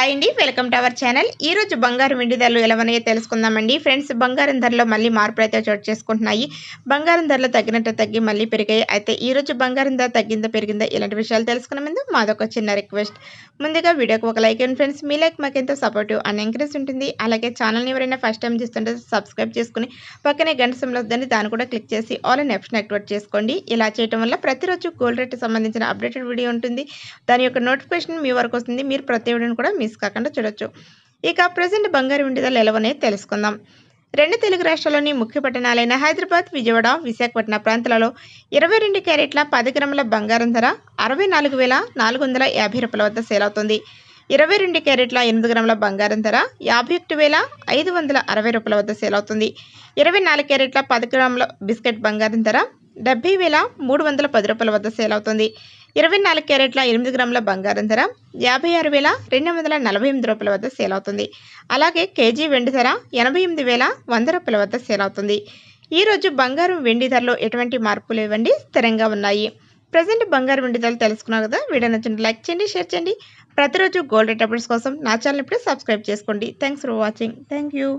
Hi అండి. Welcome to our channel. ఈ రోజు బంగారం వెండి ధరలు ఎలా ఉన్నాయో తెలుసుకుందామండి. ఫ్రెండ్స్ బంగారం ధరలో మళ్ళీ మార్పులు అయితే చోటు చేసుకుంటున్నాయి. బంగారం ధరలు తగ్గినట్టు తగ్గి మళ్ళీ పెరిగాయి. అయితే ఈరోజు బంగారం ధర తగ్గిందో పెరిగిందో ఇలాంటి విషయాలు తెలుసుకునే ముందు మాదొక చిన్న రిక్వెస్ట్. ముందుగా వీడియోకి ఒక లైక్ అండ్ ఫ్రెండ్స్. మీ లైక్ మాకు ఎంతో సపోర్టివ్ అండ్ ఎంకరేజ్ ఉంటుంది. అలాగే ఛానల్ని ఎవరైనా ఫస్ట్ టైం చూస్తుంటే సబ్స్క్రైబ్ చేసుకుని పక్కనే గంట సమయంలో వద్దని దాన్ని కూడా క్లిక్ చేసి ఆల్ అండ్ ఆప్షన్ యాక్టివేట్ చేసుకోండి. ఇలా చేయడం వల్ల ప్రతిరోజు గోల్డ్ రేట్ సంబంధించిన అప్డేటెడ్ వీడియో ఉంటుంది. దాని యొక్క నోటిఫికేషన్ మీ వరకు వస్తుంది. మీరు ప్రతి వీడియోని కూడా మిస్ కాకుండా చూడొచ్చు. ఇక ప్రజెంట్ బంగారు విండిదలు ఎలవనే తెలుసుకుందాం. రెండు తెలుగు రాష్ట్రాల్లోని ముఖ్య పట్టణాలైన హైదరాబాద్ విజయవాడ విశాఖపట్నం ప్రాంతాలలో ఇరవై రెండు క్యారెట్ల పది గ్రాముల బంగారం ధర అరవై నాలుగు వేల నాలుగు వందల యాభై రూపాయల వద్ద సేల్ అవుతుంది. ఇరవై రెండు క్యారెట్ల ఎనిమిది గ్రాముల బంగారం ధర యాభై ఒకటి వేల ఐదు వందల అరవై రూపాయల వద్ద సేల్ అవుతుంది. ఇరవై నాలుగు క్యారెట్ల పది గ్రాముల బిస్కెట్ బంగారం ధర డెబ్బై వేల మూడు వందల పది రూపాయల వద్ద సేల్ అవుతుంది. ఇరవై నాలుగు క్యారెట్ల ఎనిమిది గ్రాముల బంగారం ధర యాభై ఆరు వేల రెండు వందల నలభై ఎనిమిది రూపాయల వద్ద సేల్ అవుతుంది. అలాగే కేజీ వెండి ధర ఎనభై ఎనిమిది వేల వంద రూపాయల వద్ద సేల్ అవుతుంది. ఈరోజు బంగారం వెండి ధరలో ఎటువంటి మార్పులు ఇవ్వండి స్థిరంగా ఉన్నాయి. ప్రజెంట్ బంగారం వెండి ధరలు తెలుసుకున్నారు కదా వీడియో నచ్చిన లైక్ చేయండి షేర్ చేయండి. ప్రతిరోజు గోల్డ్ రేట్ అప్డేట్స్ కోసం నా ఛానల్ ఇప్పుడే సబ్స్క్రైబ్ చేసుకోండి. Thanks for watching. Thank you.